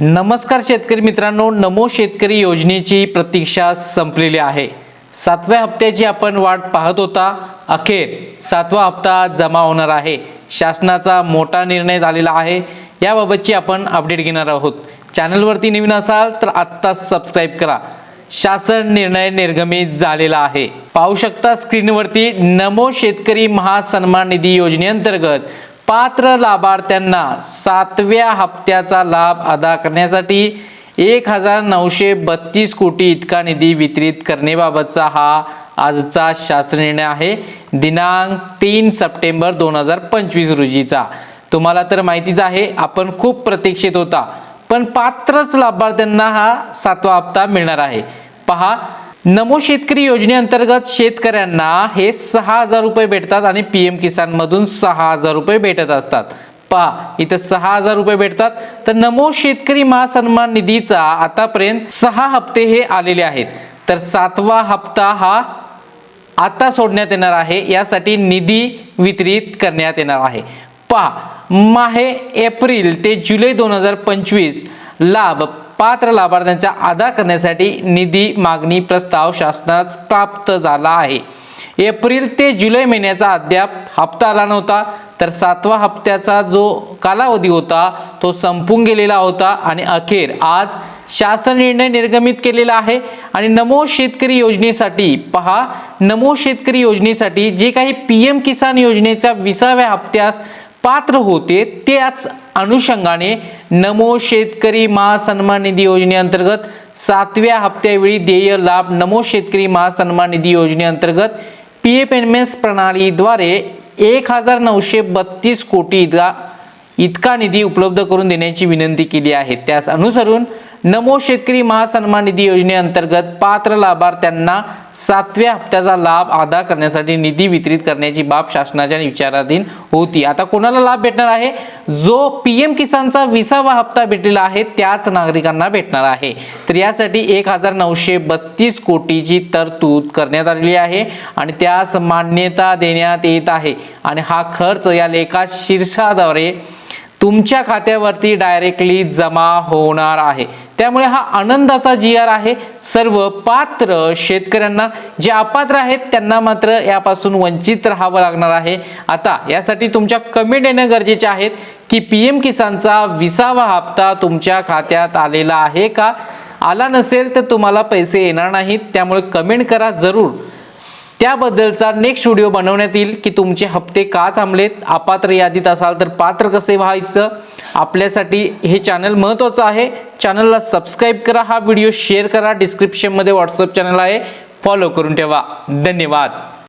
नमस्कार शेतकरी मित्रांनो नमो शेतकरी योजनेची प्रतीक्षा संपलेली आहे. सातव्या हप्त्याची आपण वाट पाहत होता. अखेर सातवा हप्ता जमा होणार आहे. शासनाचा मोठा निर्णय झालेला आहे. याबाबतची आपण अपडेट घेणार आहोत. चॅनलवरती नवीन असाल तर आत्ताच सबस्क्राईब करा. शासन निर्णय निर्गमित झालेला आहे. पाहू शकता स्क्रीनवरती नमो शेतकरी महासन्मान निधी योजनेअंतर्गत पात्र लाभार्थ्यांना सातव्या हप्त्याचा लाभ अदा करण्यासाठी एक हजार नऊशे बत्तीस कोटी इतका निधी वितरित करण्याबाबतचा हा आजचा शासन निर्णय आहे. दिनांक तीन सप्टेंबर दोन हजार पंचवीस रोजीचा. तुम्हाला तर माहितीच आहे आपण खूप प्रतीक्षित होता. पण पात्रच लाभार्थ्यांना हा सातवा हप्ता मिळणार आहे. पहा नमो शेतकरी योजनेअंतर्गत शेतकऱ्यांना हे सहा हजार रुपये भेटतात आणि पी एम किसानमधून सहा हजार रुपये भेटत असतात. पहा इथं सहा हजार रुपये भेटतात. तर नमो शेतकरी महासन्मान निधीचा आतापर्यंत सहा हप्ते हे आलेले आहेत. तर सातवा हप्ता हा आता सोडण्यात येणार आहे. यासाठी निधी वितरित करण्यात येणार आहे. पहा माहे एप्रिल ते जुलै दोन हजार पंचवीस लाभ पात्र लाभार्थ्यांचा अदा करण्यासाठी निधी मागणी प्रस्ताव शासनास प्राप्त झाला आहे. एप्रिल ते जुलै महिन्याचा अद्याप हप्ता आला नव्हता तर सातवा हप्त्याचा जो कालावधी होता तो संपून गेलेला होता आणि अखेर आज शासन निर्णय निर्गमित केलेला आहे. आणि नमो शेतकरी योजनेसाठी पहा नमो शेतकरी योजनेसाठी जे काही पी एम किसान योजनेच्या विसाव्या हप्त्यास पात्र होते त्याच अनुषंगाने नमो शेतकरी महासन्मान निधी योजनेअंतर्गत सातव्या हप्त्यावेळी देय लाभ नमो शेतकरी महासन्मान निधी योजनेअंतर्गत पी एफ एम एस प्रणालीद्वारे एक हजार नऊशे बत्तीस कोटी इतका इतका निधी उपलब्ध करून देण्याची विनंती केली आहे. त्यास अनुसरून नमो शेतकरी महासन्मान निधी योजनेअंतर्गत पात्र लाभार्थ्यांना सातव्या हप्त्याचा लाभ अदा करण्यासाठी निधी वितरित करण्याची बाब शासनाच्या विचाराधीन होती. आता कोणाला लाभ भेटणार आहे? जो पी एम किसानचा विसावा हप्ता भेटलेला आहे त्याच नागरिकांना भेटणार आहे. तर यासाठी एक हजार नऊशे बत्तीस कोटीची तरतूद करण्यात आलेली आहे आणि त्यास मान्यता देण्यात येत आहे. आणि हा खर्च या लेखा शीर्षाद्वारे तुमच्या खात्यावरती डायरेक्टली जमा होणार आहे. त्यामुळे हा आनंदाचा जी आर आहे. सर्व पात्र शेतकऱ्यांना जे अपात्र आहेत त्यांना मात्र यापासून वंचित राहावं लागणार आहे. आता यासाठी तुमच्या कमेंट येणं गरजेचे आहेत की पी एम किसानचा विसावा हप्ता तुमच्या खात्यात आलेला आहे का? आला नसेल तर तुम्हाला पैसे येणार नाहीत. त्यामुळे कमेंट करा जरूर. त्याबद्दलचा नेक्स्ट व्हिडिओ बनवण्यात येईल की तुमचे हप्ते का थांबलेत अपात्र यादीत असाल तर पात्र कसे व्हायचं आपल्यासाठी हे चॅनल महत्त्वाचं आहे. चॅनलला सबस्क्राईब करा हा व्हिडिओ शेअर करा. डिस्क्रिप्शनमध्ये व्हॉट्सअप चॅनल आहे. फॉलो करून ठेवा. धन्यवाद.